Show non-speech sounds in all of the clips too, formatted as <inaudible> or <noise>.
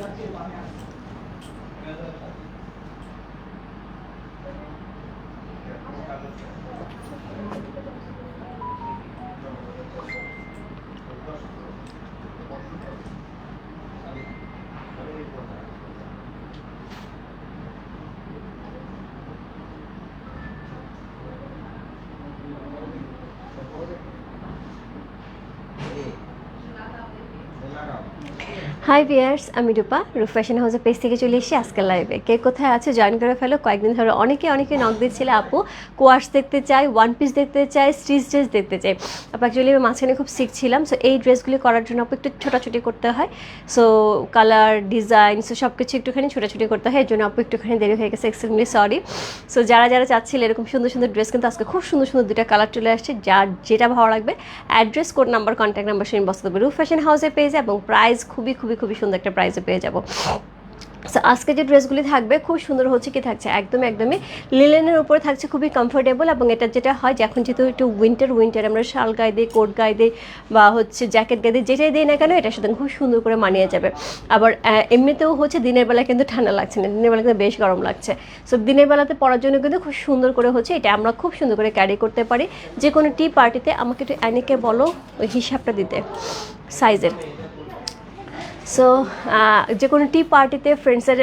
要这方面，应该。হাই viewers আমি রূপা। রূপ fashion হাউসের পেজ থেকে চলে এসেছি আজকের লাইভে কে কোথায় আছে জয়েন করে ফেলো? কয়েকদিন ধরে অনেকে অনেকে নক দিচ্ছিলে, আপু কোয়ার্স দেখতে চাই ওয়ান পিস দেখতে চাই স্টিচ ড্রেস দেখতে চাই। আপু অ্যাকচুয়ালি আমি মাঝখানে খুব সিক ছিলাম সো এই ড্রেসগুলি করার জন্য আপু একটু ছোটাছুটি করতে হয়। সো কালার ডিজাইন সো সব কিছু একটুখানি ছোটাছুটি করতে হয়, এর জন্য আপু একটুখানি দেরি হয়ে গেছে এক্সট্রিমলি সরি সো যারা যারা চাচ্ছিল এরকম সুন্দর সুন্দর ড্রেস কিন্তু আজকে খুব সুন্দর সুন্দর দুটা কালার চলে আসছে, যার যেটা ভালো লাগবে address code number contact number সেই বসতে হবে রূপ ফ্যাশন হাউসে পেয়ে এবং প্রাইস খুবই খুবই খুবই সুন্দর একটা প্রাইসে পেয়ে যাব। সো আজকে যে ড্রেসগুলি থাকবে, খুব সুন্দর হচ্ছে কি থাকছে? একদম একদমই লিলেনের উপরে থাকছে, খুবই কমফোর্টেবল এবং এটা যেটা হয় যে এখন যেহেতু একটু উইন্টার উইন্টার আমরা শাল গায়ে দিই কোট গায়ে দিই বা হচ্ছে জ্যাকেট গায়ে দিই, যেটাই দিই না কেন এটার সাথে খুব সুন্দর করে মানিয়ে যাবে। আবার এমনিতেও হচ্ছে দিনের বেলা কিন্তু ঠান্ডা লাগছে না, দিনের বেলা কিন্তু বেশ গরম লাগছে। সো দিনের বেলাতে পরার জন্য কিন্তু খুব সুন্দর করে হচ্ছে এটা আমরা খুব সুন্দর করে ক্যারি করতে পারি। যে কোনো টি পার্টিতে আমাকে একটু অ্যানিকে বলো হিসাবটা দিতে সাইজের সো যে কোনো টি পার্টিতে ফ্রেন্ডসের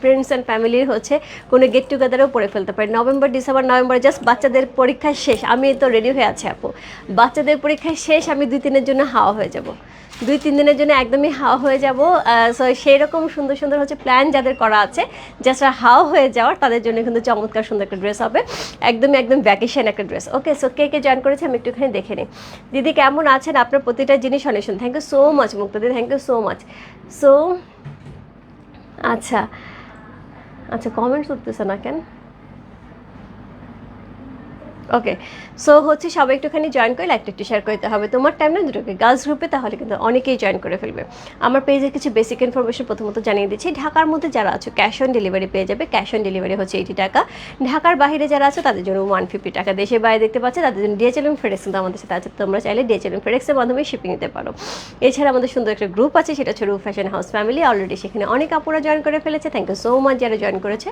ফ্রেন্ডস অ্যান্ড ফ্যামিলির হচ্ছে কোনো গেট টুগেদারও পরে ফেলতে পারে। নভেম্বর ডিসেম্বর নভেম্বর জাস্ট বাচ্চাদের পরীক্ষা শেষ। আমি তো রেডি হয়ে আছি, আপু। বাচ্চাদের পরীক্ষা শেষ, আমি দুই তিনের জন্য হাওয়া হয়ে যাব। দুই, তিন দিনের জন্য একদমই হাওয়া হয়ে যাব। সো সেই রকম সুন্দর সুন্দর হচ্ছে প্ল্যান যাদের করা আছে যারা হাওয়া হয়ে যাওয়ার, তাদের জন্য কিন্তু চমৎকার, সুন্দর একটা ড্রেস হবে। একদমই, একদম ভ্যাকেশন একটা ড্রেস ওকে সো কে কে জয়েন করেছে আমি একটুখানি দেখে নিই। দিদি কেমন আছেন? আপনার প্রতিটা জিনিস অনেক thank you so much Muktadi thank you so much so আচ্ছা আচ্ছা কমেন্টস উঠতেছে না কেন? ওকে সো হচ্ছে সবাই একটুখানি জয়েন করে লাইকটা একটু শেয়ার করতে হবে। তোমার টাইম না দুটোকে। গার্লস গ্রুপে তাহলে কিন্তু অনেকেই জয়েন করে ফেলবে। আমার পেজে কিছু বেসিক ইনফরমেশন প্রথমত জানিয়ে দিচ্ছি। ঢাকার মধ্যে যারা আছে ক্যাশ অন ডেলিভারি পেয়ে যাবে। ক্যাশ অন ডেলিভারি হচ্ছে এইটি টাকা। ঢাকার বাইরে যারা আছে তাদের জন্য ওয়ান ফিফটি টাকা। দেশের বাইরে দেখতে পাচ্ছে তাদের জন্য ডিএচএল এবং ফেডেক্স কিন্তু আমাদের সাথে আছে। তোমরা চাইলে ডিএচএল এবং ফেডেক্সের মাধ্যমে শিপিং নিতে পারো। এছাড়া আমাদের সুন্দর একটা গ্রুপ আছে সেটা হচ্ছে রূপ ফ্যাশন হাউস ফ্যামিলি অলরেডি সেখানে অনেক আপুরা জয়েন করে ফেলেছে। থ্যাংক ইউ সো মাচ যারা জয়েন করেছে।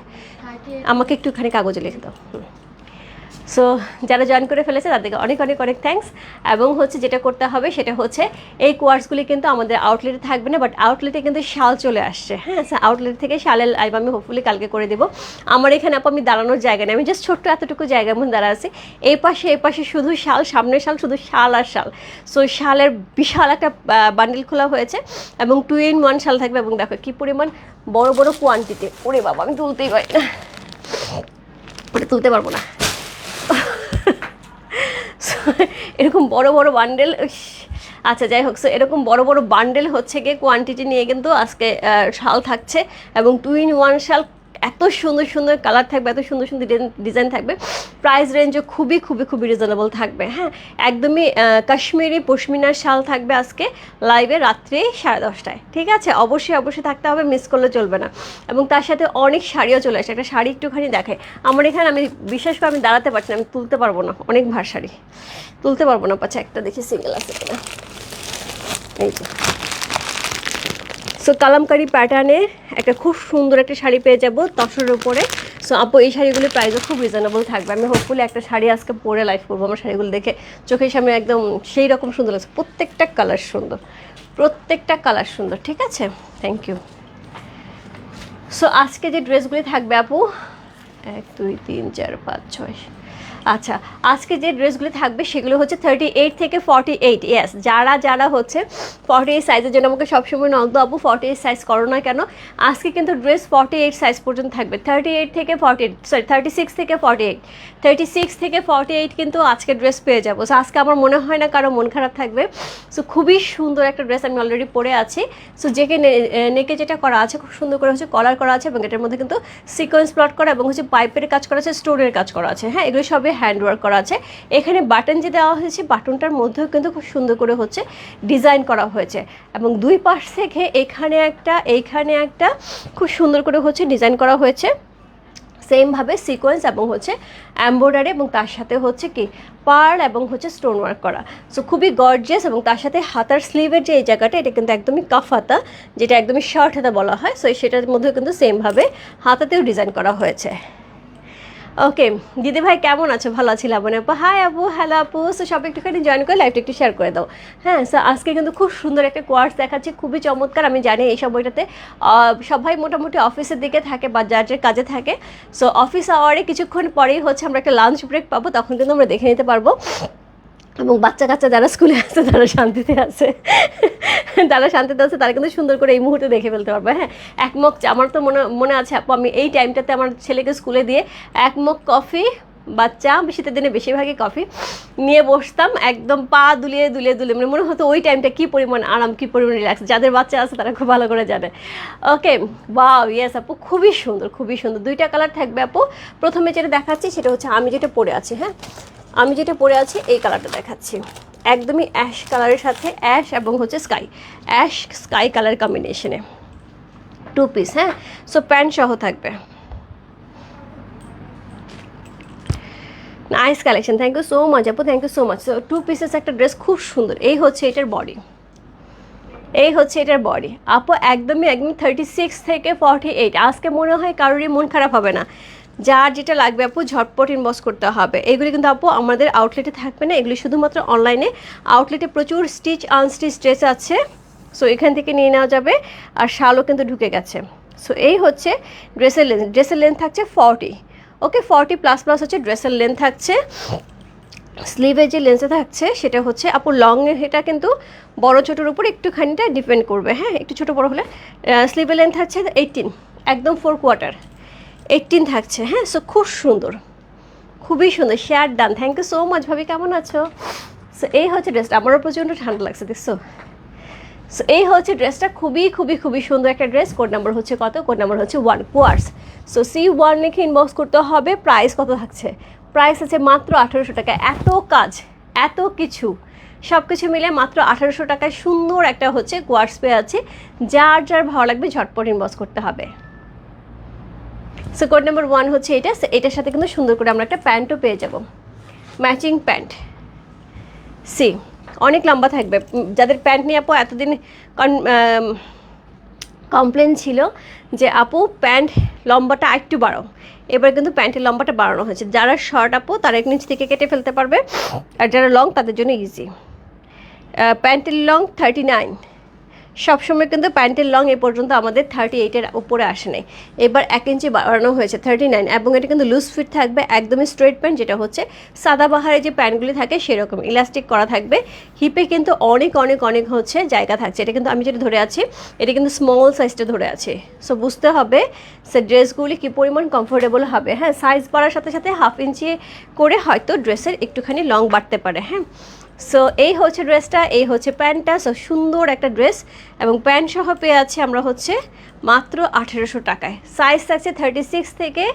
আমাকে একটুখানি কাগজে লিখে দাও। সো যারা জয়েন করে ফেলেছে, তাদেরকে অনেক অনেক অনেক থ্যাঙ্কস এবং হচ্ছে যেটা করতে হবে, সেটা হচ্ছে এই কোয়ার্সগুলি কিন্তু আমাদের আউটলেটে থাকবে না বাট আউটলেটে কিন্তু শাল চলে আসছে। হ্যাঁ আউটলেট থেকে শালের লাইভ আমি হোপফুলি কালকে করে দেবো। আমার এখানে আপু, আমি দাঁড়ানোর জায়গা নেই, আমি জাস্ট ছোট্ট এতটুকু জায়গার মধ্যে দাঁড়া আছি। এই পাশে এই পাশে শুধু শাল, সামনের শাল শুধু শাল আর শাল। সো শালের বিশাল একটা বান্ডিল খোলা হয়েছে এবং টু ইন ওয়ান শাল থাকবে এবং দেখো কী পরিমাণ বড় বড় কোয়ান্টিটি ওরে বাবা, আমি তুলতেই পারি না। ওটা তুলতে পারব না। এরকম বড় বড় বান্ডেল আচ্ছা যাই হোক সো এরকম বড় বড় বান্ডেল হচ্ছে গিয়ে কোয়ান্টিটি নিয়ে কিন্তু আজকে শাল থাকছে এবং টু ইন ওয়ান শাল এত সুন্দর সুন্দর কালার থাকবে, এত সুন্দর সুন্দর ডিজাইন থাকবে। প্রাইস রেঞ্জও খুবই খুবই খুবই রিজনেবল থাকবে হ্যাঁ? একদমই কাশ্মীরি পশমিনার শাল থাকবে আজকে লাইভে রাত্রে সাড়ে দশটায়, ঠিক আছে? অবশ্যই অবশ্যই থাকতে হবে মিস করলে চলবে না। এবং তার সাথে অনেক শাড়িও চলে আসে, একটা শাড়ি একটুখানি দেখে আমার এখানে আমি বিশেষ করে আমি দাঁড়াতে পারছি না, আমি তুলতে পারব না, অনেক ভার শাড়ি। তুলতে পারব না পাচ্ছে একটা দেখি সিঙ্গেল আছে কিনা। এই যে। সো কালামকারি প্যাটার্নে একটা খুব সুন্দর একটা শাড়ি পেয়ে যাব তসরের উপরে। সো আপু, এই শাড়িগুলির প্রাইসও খুব রিজনেবল থাকবে। আমি হোপফুলি একটা শাড়ি আজকে পরে লাইভ করব আমার শাড়িগুলো দেখে। চোখের সামনে একদম সেই রকম সুন্দর লাগছে। প্রত্যেকটা কালার সুন্দর। প্রত্যেকটা কালার সুন্দর, ঠিক আছে? থ্যাংক ইউ সো আজকে যে ড্রেসগুলি থাকবে, আপু, এক, দুই, তিন, চার, পাঁচ, ছয় আচ্ছা আজকে যে ড্রেসগুলি থাকবে সেগুলো হচ্ছে থার্টি এইট থেকে ফর্টি এইট ইয়াস যারা যারা হচ্ছে ফর্টি এইট সাইজের জন্য আমাকে সবসময় নগদ আপু ফর্টি এইট সাইজ করো না কেন? আজকে কিন্তু ড্রেস ফর্টি এইট সাইজ পর্যন্ত থাকবে। থার্টি এইট থেকে forty eight sorry thirty six থেকে ফর্টি এইট থার্টি সিক্স থেকে ফর্টি এইট কিন্তু আজকে ড্রেস পেয়ে যাব। সো আজকে আমার মনে হয় না কারও মন খারাপ থাকবে। সো খুবই সুন্দর একটা ড্রেস আমি অলরেডি পরে আছি। সো যেকে নেকে যেটা করা আছে, খুব সুন্দর করে হচ্ছে কলার করা আছে এবং এটার মধ্যে কিন্তু সিকোয়েন্স প্লট করা এবং হচ্ছে পাইপের কাজ করা আছে স্টোনের কাজ করা আছে। হ্যাঁ এগুলো সবই হ্যান্ড ওয়ার্ক করা আছে। এখানে বাটন যে দেওয়া হয়েছে বাটনটার মধ্যেও কিন্তু খুব সুন্দর করে হচ্ছে ডিজাইন করা হয়েছে। এবং দুই পাশ থেকে এখানে একটা, এইখানে একটা খুব সুন্দর করে হচ্ছে ডিজাইন করা হয়েছে। সেমভাবে সিকোয়েন্স এবং হচ্ছে এম্ব্রয়ডারি এবং তার সাথে হচ্ছে কি পার্ল এবং হচ্ছে স্টোন ওয়ার্ক করা। সো খুবই গর্জিয়াস এবং তার সাথে হাতার স্লিভের যে এই জায়গাটা, এটা কিন্তু একদমই কাফ হাতা, যেটা একদমই শর্ট হাতা বলা হয়। সো সেটার মধ্যে কিন্তু সেমভাবে হাতাতেও ডিজাইন করা হয়েছে। ওকে দিদি ভাই কেমন আছো? ভালো আছি লাবণী আপু। হাই আপু হ্যালো আপু। সো সব একটুখানি জয়েন করে লাইভটা একটু শেয়ার করে দাও। হ্যাঁ সো আজকে কিন্তু খুব সুন্দর একটা কোয়ার্স দেখাচ্ছি, খুবই চমৎকার। আমি জানি এই সময়টাতে সবাই মোটামুটি অফিসের দিকে থাকে বা যার যার কাজে থাকে। সো অফিস আওয়ারে কিছুক্ষণ পরেই হচ্ছে আমরা একটা লাঞ্চ ব্রেক পাবো, তখন কিন্তু আমরা দেখে নিতে পারব। এবং বাচ্চা কাচ্চা যারা স্কুলে আছে, তারা শান্তিতে আছে। যারা শান্তিতে আছে, তারা কিন্তু সুন্দর করে এই মুহূর্তে দেখে ফেলতে পারবে হ্যাঁ? এক মগ চা- আমার তো মনে মনে আছে, আপু, আমি এই টাইমটাতে আমার ছেলেকে স্কুলে দিয়ে এক মগ কফি বাচ্চা, শীতের দিনে বেশিরভাগই কফি নিয়ে বসতাম, একদম পা দুলিয়ে দুলিয়ে দুলিয়ে মানে মনে হতো ওই টাইমটা কী পরিমাণ আরাম, কী পরিমাণ রিল্যাক্স যাদের বাচ্চা আছে, তারা খুব ভালো করে জানে। ওকে বা ইয়েস আপু, খুবই সুন্দর খুবই সুন্দর। দুইটা কালার থাকবে, আপু। প্রথমে যেটা দেখাচ্ছি, সেটা হচ্ছে আমি যেটা পরে আছি হ্যাঁ? আমি যেটা পরে আছি, এই কালারটা দেখাচ্ছি। একদমই অ্যাশ কালারের সাথে অ্যাশ এবং হচ্ছে স্কাই অ্যাশ স্কাই কালার কম্বিনেশনে টু পিস হ্যাঁ? সো প্যান্ট সহ থাকবে। Nice collection thank you so much আপু thank you so much so two pieces একটা ড্রেস খুব সুন্দর, এই হচ্ছে এটার বডি এই হচ্ছে এটার বডি আপু, একদমই একদমই থার্টি সিক্স থেকে ফর্টি এইট আজকে মনে হয় কারোরই মন খারাপ হবে না। যার যেটা লাগবে আপু, ঝটপট ইনবক্স করতে হবে। এগুলি কিন্তু আপু আমাদের আউটলেটে থাকবে না, এগুলি শুধুমাত্র অনলাইনে আউটলেটে প্রচুর স্টিচ আনস্টিচ ড্রেস আছে। সো এখান থেকে নিয়ে নেওয়া যাবে। আর শালও কিন্তু ঢুকে গেছে। সো এই হচ্ছে ড্রেসের লেন্থ ড্রেসের লেন্থ থাকছে forty okay forty plus plus হচ্ছে ড্রেসের লেন্থ থাকছে। স্লিভের যে লেন্সে থাকছে, সেটা হচ্ছে আপু লং এটা কিন্তু বড় ছোটোর উপর একটুখানিটা ডিপেন্ড করবে। হ্যাঁ একটু ছোটো বড় হলে। স্লিভের লেন্থ থাকছে এইটিন একদম ফোর কোয়ার্টার এইটিন থাকছে হ্যাঁ? সো খুব সুন্দর। খুবই সুন্দর। Share done thank you so much ভাবি। কেমন আছো? সো এই হচ্ছে ড্রেসটা আমারও প্রচণ্ড ঠান্ডা লাগছে, দেখছ? সো এই হচ্ছে ড্রেসটা খুবই খুবই খুবই সুন্দর একটা ড্রেস কোড নাম্বার হচ্ছে কত? কোড নাম্বার হচ্ছে ওয়ান কোয়ার্স সো সি ওয়ান লিখে ইনবক্স করতে হবে। প্রাইস কত থাকছে? প্রাইস আছে মাত্র আঠারোশো টাকা। এত কাজ, এত কিছু। সব কিছু মিলে মাত্র আঠারোশো টাকায় সুন্দর একটা হচ্ছে কোয়ার্স পেয়ে আছে। যার যার ভালো লাগবে ঝটপট ইনবক্স করতে হবে। সো কোড নাম্বার ওয়ান হচ্ছে এটা। এটার সাথে কিন্তু সুন্দর করে আমরা একটা প্যান্টও পেয়ে যাব। ম্যাচিং প্যান্ট সি অনেক লম্বা থাকবে। যাদের প্যান্ট নিয়ে আপু এতদিন কমপ্লেন ছিল যে, আপু প্যান্ট লম্বাটা একটু বাড়াও। এবার কিন্তু প্যান্টের লম্বাটা বাড়ানো হয়েছে। যারা শর্ট আপু, তারা এক নিচ থেকে কেটে ফেলতে পারবে। আর যারা লং তাদের জন্য ইজি প্যান্টের লং থার্টি নাইন সবসময় কিন্তু প্যান্টের লং এ পর্যন্ত আমাদের থার্টি এইটের উপরে আসে নাই। এবার এক ইঞ্চি বাড়ানো হয়েছে থার্টি নাইন এবং এটা কিন্তু লুজ ফিট থাকবে, একদমই স্ট্রেট প্যান্ট যেটা হচ্ছে সাদাবাহারে যে প্যান্টগুলি থাকে সেরকম ইলাস্টিক করা থাকবে। হিপে কিন্তু অনেক অনেক অনেক হচ্ছে জায়গা থাকছে। এটা কিন্তু আমি যেটা ধরে আছি, এটা কিন্তু স্মল সাইজটা ধরে আছে। সো বুঝতে হবে সে ড্রেসগুলি কী পরিমাণ কমফোর্টেবল হবে। হ্যাঁ সাইজ বাড়ার সাথে সাথে হাফ ইঞ্চি করে হয়তো ড্রেসের একটুখানি লং বাড়তে পারে হ্যাঁ? সো এই হচ্ছে ড্রেসটা, এই হচ্ছে প্যান্টটা। সো সুন্দর একটা ড্রেস এবং প্যান্ট সহ পেয়ে আছে আমরা হচ্ছে মাত্র আঠেরোশো টাকায়। সাইজ থাকছে থার্টি সিক্স থেকে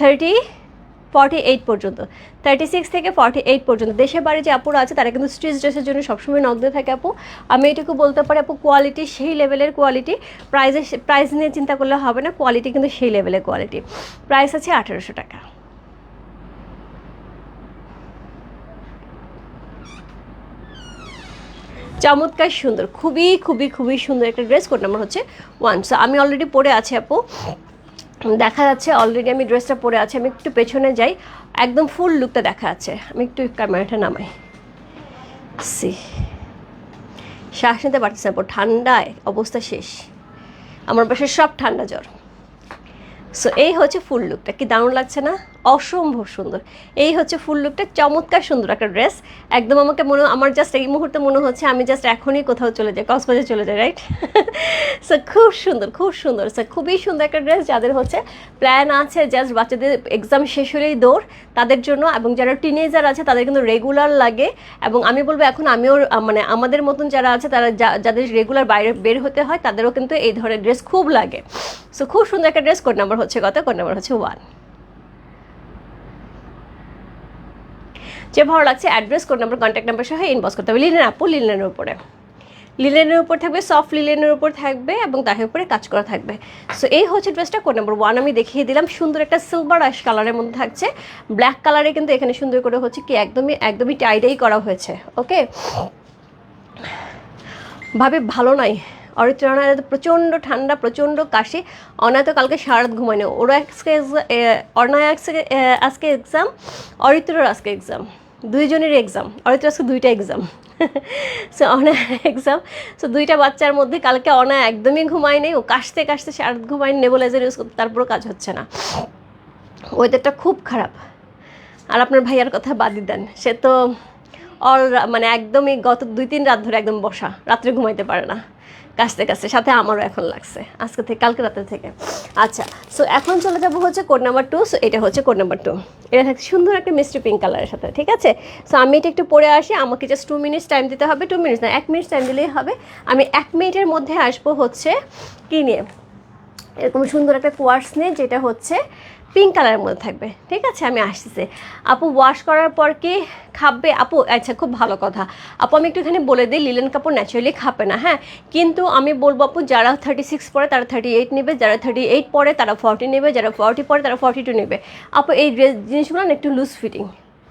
থার্টি ফর্টি এইট পর্যন্ত। থার্টি সিক্স থেকে ফর্টি এইট পর্যন্ত। দেশের বাড়ি যে আপুরা আছে, তারা কিন্তু স্ট্রিচ ড্রেসের জন্য সবসময় নক দিয়ে থাকে আপু। আমি এটুকু বলতে পারি আপু কোয়ালিটি সেই লেভেলের কোয়ালিটি প্রাইজে প্রাইস নিয়ে চিন্তা করলে হবে না কোয়ালিটি কিন্তু সেই লেভেলের কোয়ালিটি প্রাইস আছে আঠেরোশো টাকা। চমৎকার সুন্দর, খুবই খুবই খুবই সুন্দর একটা ড্রেস কোড নাম্বার হচ্ছে ওয়ান সো আমি অলরেডি পরে আছি আপু। দেখা যাচ্ছে অলরেডি আমি ড্রেসটা পরে আছি, আমি একটু পেছনে যাই। একদম ফুল লুকটা দেখা যাচ্ছে আমি একটু ক্যামেরাটা নামাই। সি শ্বাস নিতে পারতেছে না ঠান্ডায় অবস্থা শেষ। আমার পাশে সব ঠান্ডা জ্বর। সো এই হচ্ছে ফুল লুকটা কি দারুণ লাগছে না? অসম্ভব সুন্দর। এই হচ্ছে ফুল লুকটা চমৎকার সুন্দর একটা ড্রেস একদম আমাকে মনে, আমার জাস্ট এই মুহূর্তে মনে হচ্ছে আমি জাস্ট এখনই কোথাও চলে যাই, কক্সবাজার চলে যাই রাইট সো <laughs> খুব সুন্দর খুব সুন্দর। সো খুবই সুন্দর একটা ড্রেস যাদের হচ্ছে প্ল্যান আছে জাস্ট বাচ্চাদের এক্সাম শেষ হলেই দৌড়, তাদের জন্য এবং যারা টিনেজার আছে, তাদের কিন্তু রেগুলার লাগে। এবং আমি বলব এখন আমিও মানে আমাদের মতন যারা আছে, তারা যাদের রেগুলার বাইরে বের হতে হয়, তাদেরও কিন্তু এই ধরনের ড্রেস খুব লাগে। সো খুব সুন্দর একটা ড্রেস কোড নাম্বার হচ্ছে কত? কোড নাম্বার হচ্ছে ওয়ান যে ভালো লাগছে address code number contact number সহ ইনবক্স করতে হবে। লিলেন আপু লিলেনের উপরে। লিলেনের উপর থাকবে সফট লিলেনের উপর থাকবে এবং তার উপরে কাজ করা থাকবে। সো এই হচ্ছে ড্রেসটা কোড নাম্বার ওয়ান আমি দেখিয়ে দিলাম। সুন্দর একটা সিলভার আশ কালারের মধ্যে থাকছে। ব্ল্যাক কালারে কিন্তু এখানে সুন্দর করে হচ্ছে কি একদমই একদমই টাইডাই করা হয়েছে। ওকে ভাবে ভালো নাই। অরিত্রনায় প্রচণ্ড ঠান্ডা, প্রচণ্ড কাশি। অনায় তো কালকে সারা রাত ঘুমায়নি। ওরা আজকে অর্ণয় আজকে এক্সাম অরিত্রর আজকে এক্সাম দুইজনের এক্সাম অরিত্র আজকে দুইটা exam so Anay exam so দুইটা বাচ্চার মধ্যে কালকে অনায় একদমই ঘুমায়নি। ও কাশতে কাশতে সারা ঘুমায় নেবুলাইজার ইউজ করতে। তারপরও কাজ হচ্ছে না। ওয়েদারটা খুব খারাপ। আর আপনার ভাইয়ার কথা বাদই দেন। সে তো অল মানে একদমই গত দুই তিন রাত ধরে একদম বসা। রাত্রে ঘুমাইতে পারে না। কাছতে কাছতে সাথে আমারও এখন লাগছে। আজকে থেকে, কালকে রাতে থেকে। আচ্ছা সো এখন চলে যাব হচ্ছে কোড নাম্বার টু সো এটা হচ্ছে কোড নাম্বার টু এটা থাকছে সুন্দর একটা মিষ্টি পিঙ্ক কালারের সাথে, ঠিক আছে? সো আমি এটা একটু পরে আসি, আমাকে জাস্ট টু মিনিটস টাইম দিতে হবে টু মিনিটস না, এক মিনিট টাইম দিলেই হবে। আমি এক মিনিটের মধ্যে আসব হচ্ছে, কী নিয়ে? এরকম সুন্দর একটা কোয়ার্স নিয়ে, যেটা হচ্ছে পিঙ্ক কালারের মধ্যে থাকবে। ঠিক আছে? আমি আসতেছি। আপু ওয়াশ করার পর কি খাবে? আপু আচ্ছা খুব ভালো কথা। আপু, আমি একটু এখানে বলে দিই, লিলেন কাপড় ন্যাচারালি খাবে না হ্যাঁ? কিন্তু আমি বলব আপু, যারা থার্টি সিক্স পরে, তারা থার্টি এইট নেবে। যারা থার্টি এইট পরে, তারা ফর্টি নেবে। যারা ফর্টি পরে, তারা ফর্টি টু নেবে। আপু, এই ড্রেস জিনিসগুলো না একটু লুজ ফিটিং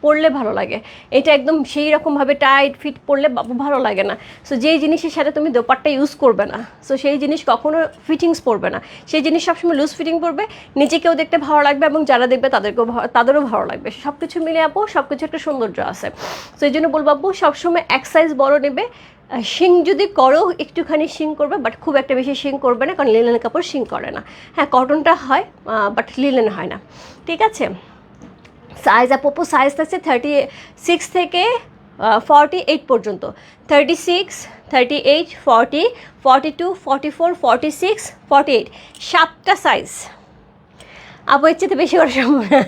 পরলে ভালো লাগে। এটা একদম সেই রকমভাবে টাইট ফিট পরলে ভালো লাগে না। সো যেই জিনিসের সাথে তুমি দোপাট্টা ইউজ করবে না সো সেই জিনিস কখনো ফিটিংস পরবে না। সেই জিনিস সবসময় লুজ ফিটিং পড়বে, নিজেকেও দেখতে ভালো লাগবে এবং যারা দেখবে তাদেরকেও তাদেরও ভালো লাগবে। সব কিছু মিলে আপু সব কিছু একটা সৌন্দর্য আছে। সো এই জন্য বলব আপু, সবসময় এক সাইজ বড় নেবে। শিং যদি করো, একটুখানি শিং করবে বাট খুব একটা বেশি শিং করবে না, কারণ লিলেন কাপড় শিং করে না। হ্যাঁ কটনটা হয় বাট লিলেন হয় না। ঠিক আছে? সাইজ আপু সাইজ থাকছে থার্টি সিক্স থেকে ফর্টি এইট পর্যন্ত। Thirty six thirty eight forty forty two forty four forty six forty eight সাতটা সাইজ আপু এর চেয়ে বেশি করা সম্ভব না।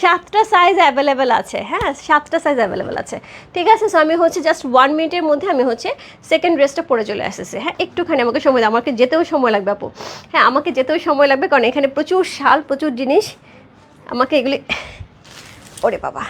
সাতটা সাইজ অ্যাভেলেবেল আছে। হ্যাঁ সাতটা সাইজ অ্যাভেলেবেল আছে। ঠিক আছে সো আমি হচ্ছে জাস্ট ওয়ান মিনিটের মধ্যে আমি হচ্ছে সেকেন্ড ড্রেসটা পরে চলে আসতেছি। হ্যাঁ একটুখানি আমাকে সময় দাও। আমাকে যেতেও সময় লাগবে, আপু। হ্যাঁ আমাকে যেতেও সময় লাগবে, কারণ এখানে প্রচুর শাল, প্রচুর জিনিস। আমাকে এগুলি ওরে বাবা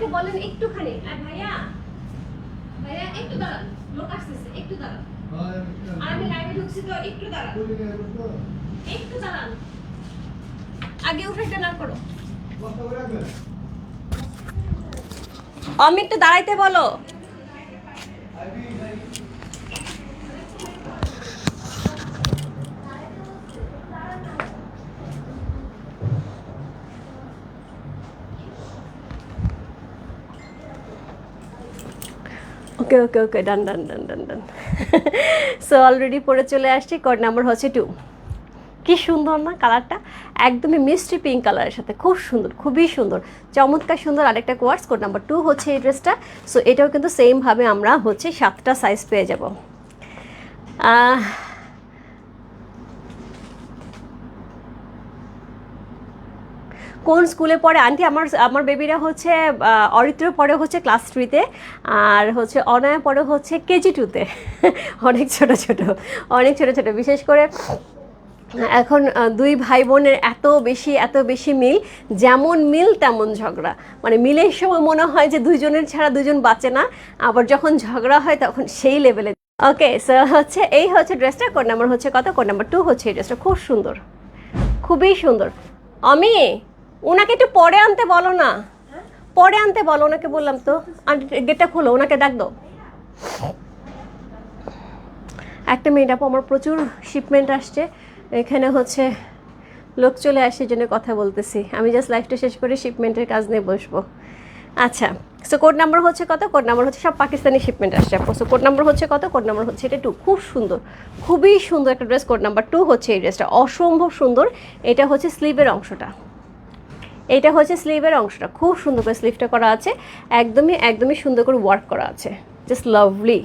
ওনাকে বলেন একটুখানি। আর ভাইয়া ভাইয়া একটু দাঁড়ান লোক আসতেছে একটু দাঁড়ান। আর আমি লাইভে ঢুকছি তো একটু দাঁড়ান। একটু দাঁড়ান। আগে উঠে না করো। আমি একটু দাঁড়াইতে বলো। ওকে ওকে ওকে ডান ডান ডান ডান ডান সো অলরেডি পরে চলে আসছি কোড নাম্বার হচ্ছে টু কি সুন্দর না কালারটা একদমই মিষ্টি পিঙ্ক কালারের সাথে, খুব সুন্দর, খুবই সুন্দর। চমৎকার সুন্দর আরেকটা কোয়ার্স কোড নাম্বার টু হচ্ছে এই ড্রেসটা সো এটাও কিন্তু সেমভাবে আমরা হচ্ছে সাতটা সাইজ পেয়ে যাব। কোন স্কুলে পড়ে? আন্টি, আমার আমার বেবিরা হচ্ছে অরিত্র পড়ে হচ্ছে ক্লাস থ্রিতে আর হচ্ছে অনয়া পড়ে হচ্ছে কেজি টুতে <laughs> অনেক ছোট ছোট, অনেক ছোট ছোট। বিশেষ করে এখন দুই ভাই বোনের এত বেশি এত বেশি মিল, যেমন মিল, তেমন ঝগড়া। মানে মিলের সময় মনে হয় যে দুজনের ছাড়া দুজন বাঁচে না, আবার যখন ঝগড়া হয় তখন সেই লেভেলে ওকে সো হচ্ছে, এই হচ্ছে ড্রেসটা কোড নাম্বার হচ্ছে কত? কোড নাম্বার টু হচ্ছে এই ড্রেসটা খুব সুন্দর, খুবই সুন্দর। আমি ওনাকে একটু পরে আনতে বলো না। পরে আনতে বলো, ওনাকে বললাম তো। গেটটা খোলো, ওনাকে ডাক দাও। একটা আপু, আমার প্রচুর শিপমেন্ট আসছে। এখানে হচ্ছে লোক চলে আসে জন্য কথা বলতেছি। আমি জাস্ট লাইফটা শেষ করে শিপমেন্টের কাজ নিয়ে বসবো। আচ্ছা সো কোড নাম্বার হচ্ছে কত? কোড নাম্বার হচ্ছে সব পাকিস্তানি শিপমেন্ট আসছে সো কোড নাম্বার হচ্ছে কত? কোড নাম্বার হচ্ছে, এটা টু খুব সুন্দর, খুবই সুন্দর একটা ড্রেস কোড নাম্বার টু হচ্ছে এই ড্রেসটা অসম্ভব সুন্দর। এটা হচ্ছে স্লিভের অংশটা। এটা হচ্ছে স্লিভের অংশটা। খুব সুন্দর করে স্লিভটা করা আছে। একদমই একদমই সুন্দর করে ওয়ার্ক করা আছে। জাস্ট লাভলি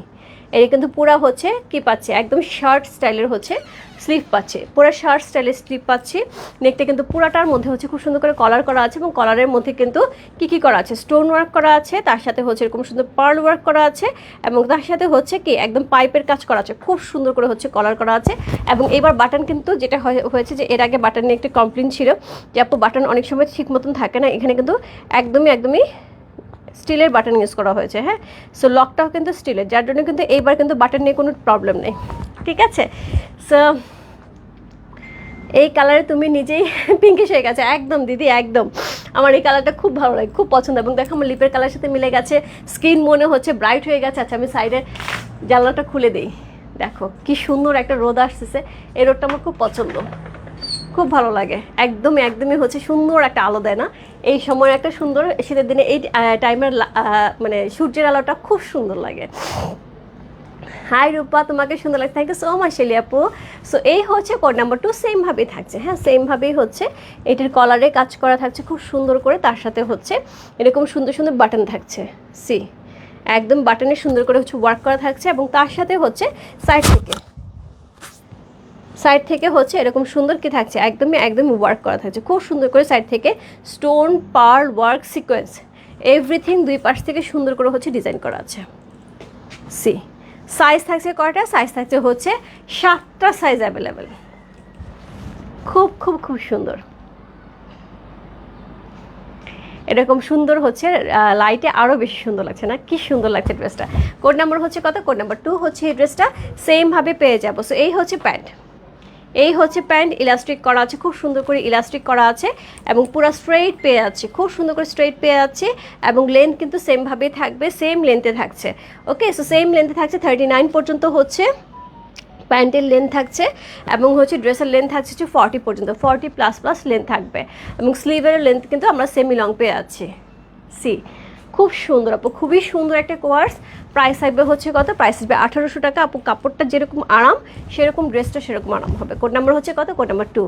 এটা কিন্তু পুরা হচ্ছে কি পাচ্ছে? একদম শার্ট স্টাইলের হচ্ছে স্লিভ পাচ্ছে। পুরো শার্ট স্টাইলের স্লিভ পাচ্ছি। নেকটা কিন্তু পুরাটার মধ্যে হচ্ছে খুব সুন্দর করে কলার করা আছে এবং কলারের মধ্যে কিন্তু কি কি করা আছে? স্টোন ওয়ার্ক করা আছে, তার সাথে হচ্ছে এরকম সুন্দর পার্ল ওয়ার্ক করা আছে এবং তার সাথে হচ্ছে কি একদম পাইপের কাজ করা আছে। খুব সুন্দর করে হচ্ছে কলার করা আছে এবং এবার বাটন কিন্তু যেটা হয়- হয়েছে যে এর আগে বাটন নিয়ে একটা কমপ্লেন ছিল যে আপু বাটন অনেক সময় ঠিক মতন থাকে না। এখানে কিন্তু একদমই একদমই স্টিলের বাটন ইউজ করা হয়েছে হ্যাঁ? সো লকটাও কিন্তু স্টিলের, যার জন্য কিন্তু এইবার কিন্তু বাটন নিয়ে কোনো প্রবলেম নেই, ঠিক আছে? সো এই কালারে তুমি নিজেই <laughs> পিঙ্কিশ হয়ে গেছে, একদম দিদি, একদম। আমার এই কালারটা খুব ভালো লাগে, খুব পছন্দ, এবং দেখো আমার লিপের কালার সাথে মিলে গেছে স্কিন মনে হচ্ছে ব্রাইট হয়ে গেছে। আচ্ছা আমি সাইডের জানলাটা খুলে দিই, দেখো কি সুন্দর একটা রোদ আসতেছে, এই রোদটা আমার খুব পছন্দ। খুব ভালো লাগে। একদমই একদমই হচ্ছে সুন্দর একটা আলো দেয় না। এই সময় একটা সুন্দর, শীতের দিনে এই টাইমের মানে সূর্যের আলোটা খুব সুন্দর লাগে। হাই রূপা, তোমাকে সুন্দর লাগছে। Thank you so much Shelly আপু। সো এই হচ্ছে কোড নাম্বার টু সেমভাবেই থাকছে। হ্যাঁ সেমভাবেই হচ্ছে। এটির কলারে কাজ করা থাকছে খুব সুন্দর করে। তার সাথে হচ্ছে এরকম সুন্দর সুন্দর বাটন থাকছে। সি একদম বাটনে সুন্দর করে হচ্ছে ওয়ার্ক করা থাকছে এবং তার সাথে হচ্ছে সাইড থেকে। সাইড থেকে হচ্ছে এরকম সুন্দর কি থাকছে, একদমই একদমই ওয়ার্ক করা থাকছে। খুব সুন্দর করে সাইড থেকে stone pearl work sequence everything দুই পাশ থেকে সুন্দর করে হচ্ছে ডিজাইন করা আছে। সি সাইজ থাকছে কয়টা? সাইজ থাকছে হচ্ছে সাতটা সাইজ অ্যাভেলেবেল খুব খুব খুব সুন্দর। এরকম সুন্দর হচ্ছে লাইটে আরও বেশি সুন্দর লাগছে না? কি সুন্দর লাগছে ড্রেসটা কোড নাম্বার হচ্ছে কত? কোড নাম্বার টু হচ্ছে এই ড্রেসটা সেমভাবে পেয়ে যাব। সো এই হচ্ছে প্যান্ট এই হচ্ছে প্যান্ট ইলাস্টিক করা আছে, খুব সুন্দর করে ইলাস্টিক করা আছে এবং পুরো স্ট্রেইট পেয়ে যাচ্ছে, খুব সুন্দর করে স্ট্রেইট পেয়ে যাচ্ছে এবং লেন্থ কিন্তু সেমভাবেই থাকবে সেম লেন্থে থাকছে। ওকে সো সেম লেন্থে থাকছে থার্টি নাইন পর্যন্ত হচ্ছে, প্যান্টের লেন্থ থাকছে এবং হচ্ছে ড্রেসের লেন্থ থাকছে হচ্ছে ফর্টি পর্যন্ত ফর্টি প্লাস প্লাস লেন্থ থাকবে এবং স্লিভের লেন্থ কিন্তু আমরা সেমি লং পেয়ে যাচ্ছি। সি খুব সুন্দর আপু, খুবই সুন্দর একটা কোয়ার্স প্রাইস থাকবে হচ্ছে কত? প্রাইস থাকবে আঠারোশো টাকা। আপু, কাপড়টা যেরকম আরাম, সেরকম ড্রেসটা সেরকম আরাম হবে। কোড নাম্বার হচ্ছে কত? কোড নাম্বার টু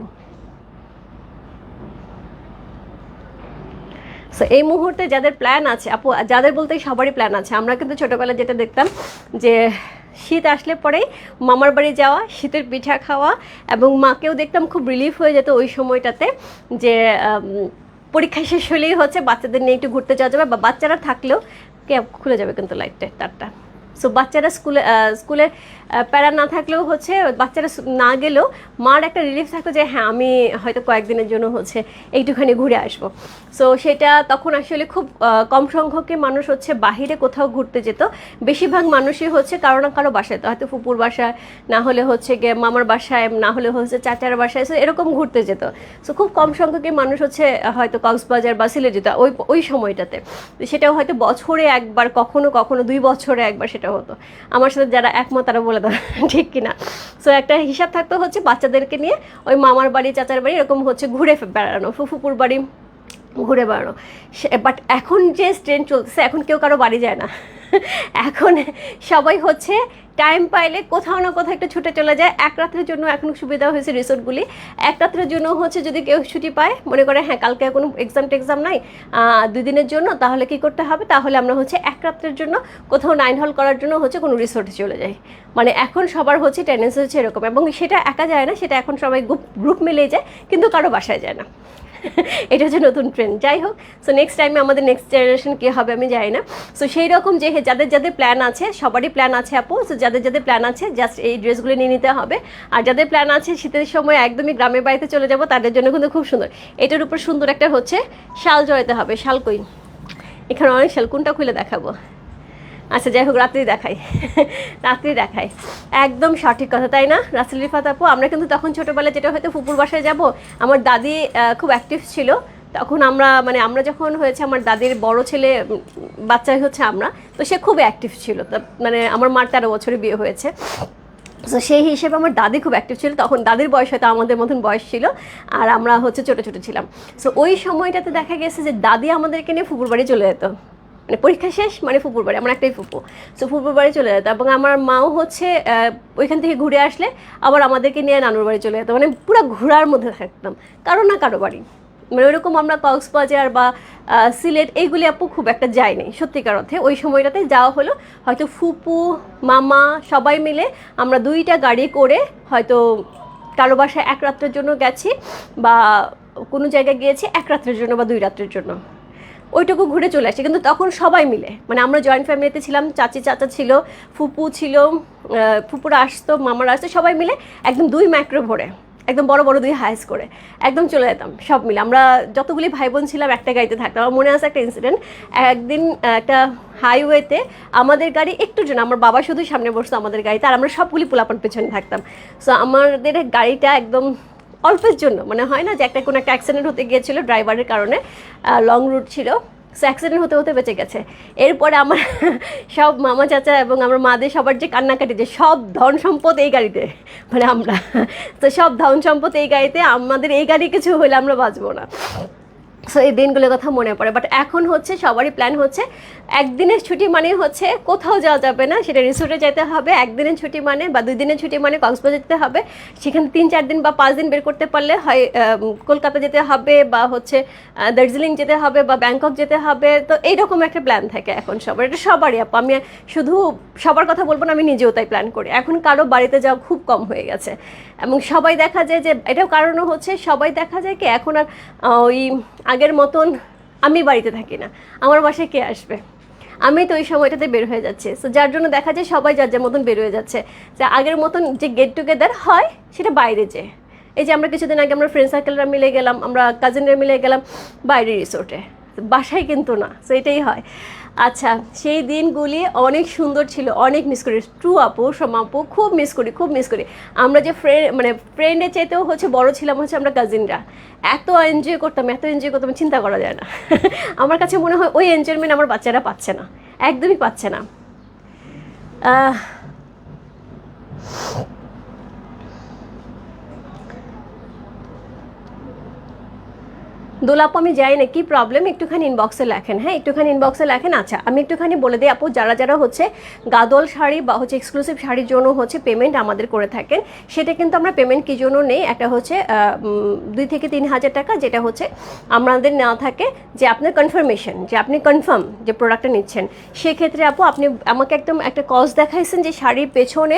সো এই মুহূর্তে যাদের প্ল্যান আছে, আপু, যাদের বলতে সবারই প্ল্যান আছে, আমরা কিন্তু ছোটোবেলায় যেটা দেখতাম যে শীত আসলে পরেই মামার বাড়ি যাওয়া, শীতের পিঠা খাওয়া, এবং মাকেও দেখতাম খুব রিলিফ হয়ে যেত ওই সময়টাতে যে পরীক্ষা শেষ হলেই হচ্ছে বাচ্চাদের নিয়ে একটু ঘুরতে যাওয়া যাবে, বা বাচ্চারা থাকলেও খুলে যাবে কিন্তু লাইটটা তারটা। সো বাচ্চারা স্কুলে স্কুলে প্যারা না থাকলেও হচ্ছে, বাচ্চারা না গেলেও মার একটা রিলিফ থাকতো যে হ্যাঁ আমি হয়তো কয়েকদিনের জন্য হচ্ছে এইটুখানি ঘুরে আসব। সো সেটা তখন আসলে খুব কম সংখ্যকে মানুষ হচ্ছে বাহিরে কোথাও ঘুরতে যেত। বেশিরভাগ মানুষই হচ্ছে কারও না কারও বাসায়, হয়তো ফুপুর বাসায় না হলে হচ্ছে গিয়ে মামার বাসায়, না হলে হচ্ছে চাচার বাসায় সো এরকম ঘুরতে যেত। সো খুব কম সংখ্যকে মানুষ হচ্ছে হয়তো কক্সবাজার বা সিলেট যেত, ওই ওই সময়টাতে। সেটাও হয়তো বছরে একবার, কখনো কখনো দুই বছরে একবার সেটা হতো। আমার সাথে যারা একমত তারা বলে দাও ঠিক কিনা? সো একটা হিসাব থাকতো হচ্ছে বাচ্চাদেরকে নিয়ে, ওই মামার বাড়ি, চাচার বাড়ি, এরকম হচ্ছে ঘুরে বেড়ানো, ফুফুপুর বাড়ি, ঘুরে বেড়ানো। বাট এখন যে স্ট্রেন চলতেছে, এখন কেউ কারও বাড়ি যায় না। এখন সবাই হচ্ছে টাইম পাইলে কোথাও না কোথাও একটা ছুটে চলে যায়। এক রাত্রের জন্য এখন সুবিধা হয়েছে রিসোর্টগুলি এক রাত্রের জন্য হচ্ছে যদি কেউ ছুটি পায়, মনে করে হ্যাঁ কালকে কোনো এক্সাম টেক্সাম নাই দুই দিনের জন্য, তাহলে কি করতে হবে? তাহলে আমরা হচ্ছে এক রাত্রের জন্য কোথাও নাইন হল করার জন্য হচ্ছে কোনো রিসোর্টে চলে যাই। মানে এখন সবার হচ্ছে টেন্ডেন্সি হচ্ছে এরকম এবং সেটা একা যায় না, সেটা এখন সবাই গ্রুপ গ্রুপ মিলেই যায়, কিন্তু কারও বাসায় যায় না। <laughs> এটা হচ্ছে নতুন ট্রেন্ড যাই হোক সো নেক্সট টাইমে আমাদের নেক্সট জেনারেশন কী হবে আমি জানি না। সো সেই রকম যে যাদের যাদের প্ল্যান আছে, সবারই প্ল্যান আছে আপু। সো যাদের যাদের প্ল্যান আছে জাস্ট এই ড্রেসগুলো নিয়ে নিতে হবে। আর যাদের প্ল্যান আছে শীতের সময় একদমই গ্রামের বাড়িতে চলে যাব, তাদের জন্য কিন্তু খুব সুন্দর। এটার উপর সুন্দর একটা হচ্ছে শাল জড়াতে হবে, শাল কই? এখানে অনেক শাল, কোনটা খুলে দেখাবো? আচ্ছা যাই হোক, রাত্রি দেখাই। <laughs> রাত্রি দেখাই। একদম সঠিক কথা, তাই না? রাসেল রিফাত আপু, আমরা কিন্তু তখন ছোটোবেলায় যেটা হয়তো ফুপুর বাসায় যাব, আমার দাদি খুব অ্যাক্টিভ ছিল। তখন আমরা মানে আমরা যখন হয়েছে, আমার দাদির বড় ছেলে বাচ্চাই হচ্ছে আমরা, তো সে খুব অ্যাক্টিভ ছিল। মানে আমার মার তেরো বছরে বিয়ে হয়েছে। তো সেই হিসেবে আমার দাদি খুব অ্যাক্টিভ ছিল। তখন দাদির বয়স হয়তো আমাদের মতন বয়স ছিল, আর আমরা হচ্ছে ছোটো ছোটো ছিলাম। সো ওই সময়টাতে দেখা গেছে যে, দাদি আমাদেরকে নিয়ে ফুপুর বাড়ি চলে যেত। মানে পরীক্ষা শেষ মানে ফুপুর বাড়ি আমার একটাই ফুপু। সো ফুপুর বাড়ি চলে যেত, এবং আমার মাও হচ্ছে ওইখান থেকে ঘুরে আসলে আবার আমাদেরকে নিয়ে নানুর বাড়ি চলে যেত। মানে পুরো ঘোরার মধ্যে থাকতাম, কারও না কারও বাড়ি। মানে ওইরকম আমরা কক্সবাজার বা সিলেট এইগুলি আপু খুব একটা যায়নি সত্যিকার অর্থে। ওই সময়টাতে যাওয়া হলো, হয়তো ফুপু, মামা সবাই মিলে আমরা দুইটা গাড়ি করে হয়তো কারও বাসায় এক রাত্রের জন্য গেছি বা কোনো জায়গায় গিয়েছি এক রাত্রের জন্য বা দুই রাত্রের জন্য। ওইটুকু ঘুরে চলে আসে। কিন্তু তখন সবাই মিলে মানে আমরা জয়েন্ট ফ্যামিলিতে ছিলাম, চাচি, চাচা ছিল, ফুপু ছিল ফুপুরা আসতো, মামারা আসতো, সবাই মিলে একদম দুই ম্যাক্রো ভরে, একদম বড় বড় দুই হাইস করে একদম চলে যেতাম, সব মিলে। আমরা যতগুলি ভাই বোন ছিলাম, একটা গাড়িতে থাকতাম। আমার মনে আছে একটা ইনসিডেন্ট একদিন একটা হাইওয়েতে আমাদের গাড়ি একটু জন আমার বাবা শুধু সামনে বসতো আমাদের গাড়িতে, আর আমরা সবগুলি পোলাপান পেছনে থাকতাম। সো আমাদের গাড়িটা একদম অল্পের জন্য। মানে হয় না যে একটা কোনো একটা অ্যাক্সিডেন্ট হতে গিয়েছিল ড্রাইভারের কারণে লং রুট ছিল। সো অ্যাক্সিডেন্ট হতে হতে বেঁচে গেছে। এরপরে আমার <laughs> সব মামা চাচা এবং আমার মাদের সবার যে কান্নাকাটি, যে সব ধন সম্পদ এই গাড়িতে। মানে আমরা। তো সব ধন সম্পদ এই গাড়িতে, আমাদের এই গাড়ি কিছু হলে আমরা বাঁচবো না। সো এই দিনগুলোর কথা মনে পড়ে। বাট এখন হচ্ছে, সবারই প্ল্যান হচ্ছে, একদিনের ছুটি মানে হচ্ছে কোথাও যাওয়া যাবে না। সেটা রিসোর্টে যেতে হবে, একদিনের ছুটি মানে বা দুই দিনের ছুটি মানে কক্সবাজার যেতে হবে। সেখানে তিন, চার দিন বা পাঁচ দিন বের করতে পারলে হয় কলকাতা যেতে হবে বা হচ্ছে দার্জিলিং যেতে হবে বা ব্যাংকক যেতে হবে। তো এইরকম একটা প্ল্যান থাকে এখন সবার। এটা সবারই আপ। আমি শুধু সবার কথা বলব না, আমি নিজেও তাই প্ল্যান করি। এখন কারও বাড়িতে যাওয়া খুব কম হয়ে গেছে। এবং সবাই দেখা যায় যে, এটাও কারণও হচ্ছে, সবাই দেখা যায় কি এখন আর ওই আগের মতন আমি বাড়িতে থাকি না। আমার বাসায় কে আসবে? আমি তো ওই সময়টাতে বের হয়ে যাচ্ছি। সো যার জন্য দেখা যায় সবাই যার যার মতন বের হয়ে যাচ্ছে। যে আগের মতন যে গেট টুগেদার হয়, সেটা বাইরে যে। এই যে আমরা কিছুদিন আগে আমরা ফ্রেন্ড সার্কেলরা মিলে গেলাম, আমরা কাজিনরা মিলে গেলাম বাইরে রিসোর্টে বাসায় কিন্তু না। সো এটাই হয়। আচ্ছা সেই দিনগুলি অনেক সুন্দর ছিল, অনেক মিস করি। ট্রু আপু, সোমা আপু, খুব মিস করি, খুব মিস করি। আমরা যে ফ্রেন্ড মানে ফ্রেন্ডের চাইতেও হচ্ছে বড় ছিলাম হচ্ছে আমরা কাজিনরা এত এনজয় করতাম, এত এনজয় করতাম, চিন্তা করা যায় না। <laughs> আমার কাছে মনে হয় ওই এনজয়মেন্ট আমার বাচ্চারা পাচ্ছে না, একদমই পাচ্ছে না। দোলাপু আমি যাই না, কি প্রবলেম একটুখানি ইনবক্সে লেখেন হ্যাঁ? একটুখানি ইনবক্সে লেখেন আচ্ছা আমি একটুখানি বলে দিই আপু, যারা যারা হচ্ছে গাদল শাড়ি বা হচ্ছে এক্সক্লুসিভ শাড়ির জন্য হচ্ছে পেমেন্ট আমাদের করে থাকেন, সেটা কিন্তু আমরা পেমেন্ট কি জন্য নেই? একটা হচ্ছে দুই থেকে তিন হাজার টাকা যেটা হচ্ছে আমাদের নেওয়া থাকে যে আপনার কনফার্মেশন যে আপনি কনফার্ম যে প্রোডাক্টটা নিচ্ছেন। সেক্ষেত্রে আপু, আপনি আমাকে একদম একটা কজ দেখাইছেন যে শাড়ির পেছনে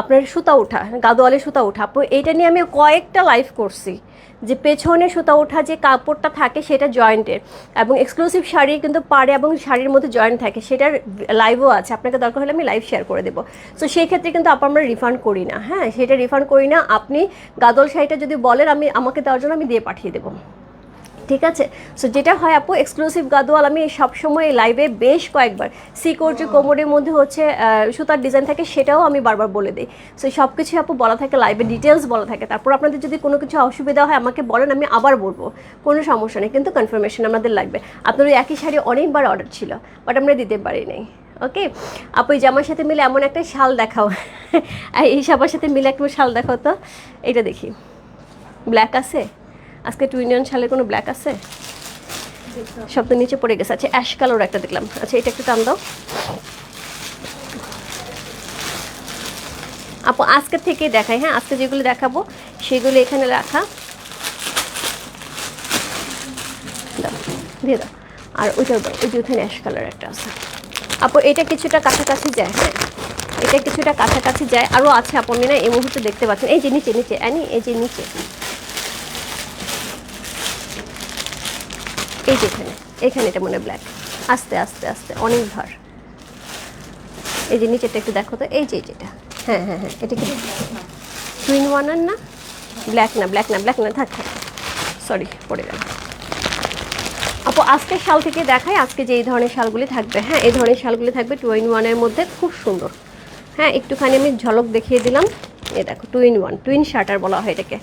আপনার সুতা ওঠা গাদোয়ালে সুতা ওঠা আপু, এইটা নিয়ে আমি কয়েকটা লাইভ করছি। যে পেছনে সুতা ওঠা যে কাপড়টা থাকে সেটা জয়েন্টের। এবং এক্সক্লুসিভ শাড়ি কিন্তু পাড়ে এবং শাড়ির মধ্যে জয়েন্ট থাকে, সেটার লাইভও আছে। আপনাকে দরকার হলে আমি লাইভ শেয়ার করে দেবো। সো সেই ক্ষেত্রে কিন্তু আপ আমরা রিফান্ড করি না। হ্যাঁ সেটা রিফান্ড করি না। আপনি গাদল শাড়িটা যদি বলেন, আমি, আমাকে দেওয়ার জন্য আমি দিয়ে পাঠিয়ে দেবো। ঠিক আছে? সো যেটা হয় আপু এক্সক্লুসিভ গাদোয়াল আমি সবসময় লাইভে বেশ কয়েকবার। সিকোর যে কোমরের মধ্যে হচ্ছে সুতার ডিজাইন থাকে সেটাও আমি বারবার বলে দিই। সো সব কিছু আপু বলা থাকে লাইভে ডিটেলস বলা থাকে। তারপর আপনাদের যদি কোনো কিছু অসুবিধা হয় আমাকে বলেন আমি আবার বলব। কোনো সমস্যা নেই কিন্তু কনফার্মেশন আমাদের লাগবে। আপনার ওই একই শাড়ি অনেকবার অর্ডার ছিল বাট আমরা দিতে পারি নাই। ওকে আপু এই জামার সাথে মিলে এমন একটা শাল দেখাও। <laughs> এই সবার সাথে মিলে একটা শাল দেখাও তো এটা দেখি। ব্ল্যাক আছে? আজকে টু ইন্ডিয়ান শালে কোনো ব্ল্যাক আছে? সব তো নিচে পড়ে গেছে। আচ্ছা অ্যাশ কালার একটা দেখলাম। আচ্ছা এটা একটু টান দাও। আপু, আজকে থেকে দেখাই হ্যাঁ? আজকে যেগুলো দেখাবো, সেগুলো এখানে রাখা। দিয়ে দাও। আর ওইটাও দাও ওই যে ওখানে অ্যাশ কালার একটা আছে। আপু, এটা কিছুটা কাছাকাছি যায় হ্যাঁ? এটা কিছুটা কাছাকাছি যায়। আরও আছে, আপু, আমি না এই মুহূর্তে দেখতে পাচ্ছেন এই যে নিচে নিচে অ্যানি এই যে নিচে। এই যে এখানে এখানে এটা মনে ব্ল্যাক আস্তে আস্তে আস্তে, অনেক ভার এই যে নিচেটা একটু দেখো তো, এই যে যেটা হ্যাঁ হ্যাঁ হ্যাঁ এটা কি? টুইন ওয়ানার না? ব্ল্যাক না ব্ল্যাক না ব্ল্যাক না, থাক থাক। সরি পড়ে গেল। আপু, আজকের শাল থেকে দেখাই, আজকে যে এই ধরনের শালগুলি থাকবে হ্যাঁ এই ধরনের শালগুলি থাকবে টু ইন ওয়ানের মধ্যে, খুব সুন্দর। হ্যাঁ একটুখানি আমি ঝলক দেখিয়ে দিলাম। এ দেখো টু ইন ওয়ান টুইন শার্টার বলা হয় এটাকে।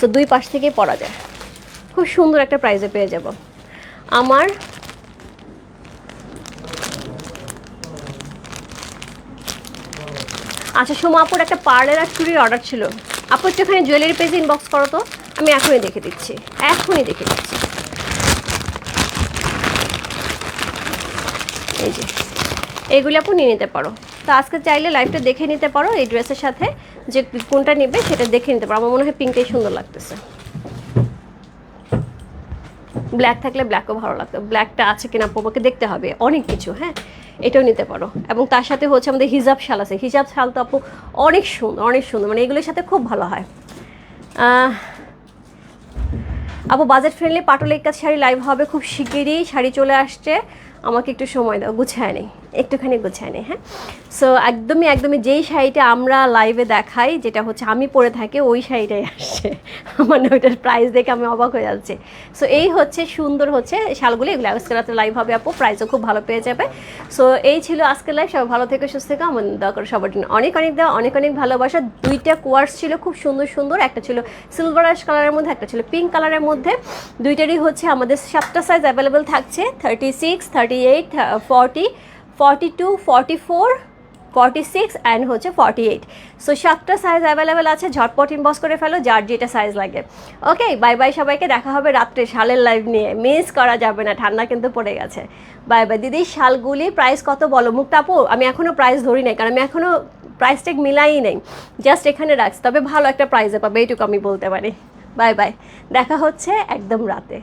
তো দুই পাশ থেকেই পরা যায়। খুব সুন্দর একটা প্রাইজে পেয়ে যাব। আমার আচ্ছা সোমা, আপুর একটা পার্লার আর চুরির অর্ডার ছিল। আপু, একটুখানি জুয়েলারি পেজে ইনবক্স করো তো। আমি এখনই দেখে দিচ্ছি। এখনই দেখে দিচ্ছি। এই যে এইগুলো আপু নিয়ে নিতে পারো। তো আজকে চাইলে লাইভটা দেখে নিতে পারো এই ড্রেসের সাথে। যে কোনটা নেবে সেটা দেখে নিতে পারো। আমার মনে হয় পিঙ্কটাই সুন্দর লাগতেছে। ব্ল্যাক থাকলে ব্ল্যাকও ভালো লাগতো। ব্ল্যাকটা আছে কিনা আপু আমাকে দেখতে হবে, অনেক কিছু হ্যাঁ? এটাও নিতে পারো। এবং তার সাথে হচ্ছে আমাদের হিজাব শাল আছে। হিজাব শাল তো আপু অনেক সুন্দর অনেক সুন্দর মানে এগুলোর সাথে খুব ভালো হয়। আপু বাজেট ফ্রেন্ডলি পাটলের কাজ শাড়ি লাইভ হবে খুব শিগগিরই, শাড়ি চলে আসছে। আমাকে একটু সময় দাও, গুছায় নেই। একটুখানি গুছায় নেই হ্যাঁ? সো একদমই একদমই যেই শাড়িটা আমরা লাইভে দেখাই, যেটা হচ্ছে আমি পরে থাকি, ওই শাড়িটাই আসছে <laughs> মানে ওইটার প্রাইস দেখে আমি অবাক হয়ে যাচ্ছি। সো এই হচ্ছে সুন্দর হচ্ছে শালগুলো, এগুলো আজকে রাতে লাইভ হবে আপু প্রাইসও খুব ভালো পেয়ে যাবে। সো এই ছিল আজকের লাইভ সবাই ভালো থেকে, সুস্থ থেকে, আমার দয়া করে সবার জন্য অনেক অনেক দেওয়া অনেক অনেক ভালোবাসা। দুইটা কোয়ার্স ছিল খুব সুন্দর সুন্দর, একটা ছিল সিলভার কালারের মধ্যে, একটা ছিল পিঙ্ক কালারের মধ্যে। দুইটারই হচ্ছে আমাদের সাতটা সাইজ অ্যাভেলেবেল থাকছে thirty six thirty eight forty forty two forty four forty six and হচ্ছে ফর্টি এইট সো সাতটা সাইজ অ্যাভেলেবেল আছে, ঝটপট ইনবক্স করে ফেলো, যার যেটা সাইজ লাগে। ওকে বাই বাই সবাইকে, দেখা হবে রাত্রে শালের লাইভ নিয়ে। মিস করা যাবে না, ঠান্ডা কিন্তু পড়ে গেছে। বাই বাই দিদি, শালগুলি প্রাইস কত বলো? মুক্তা আপু, আমি এখনও প্রাইস ধরি নাই, কারণ আমি এখনও প্রাইস ট্যাগ মিলাই নেই। জাস্ট এখানে রাখছি, তবে ভালো একটা প্রাইজে পাবে, এইটুকু আমি বলতে পারি। বাই বাই দেখা হচ্ছে একদম রাতে।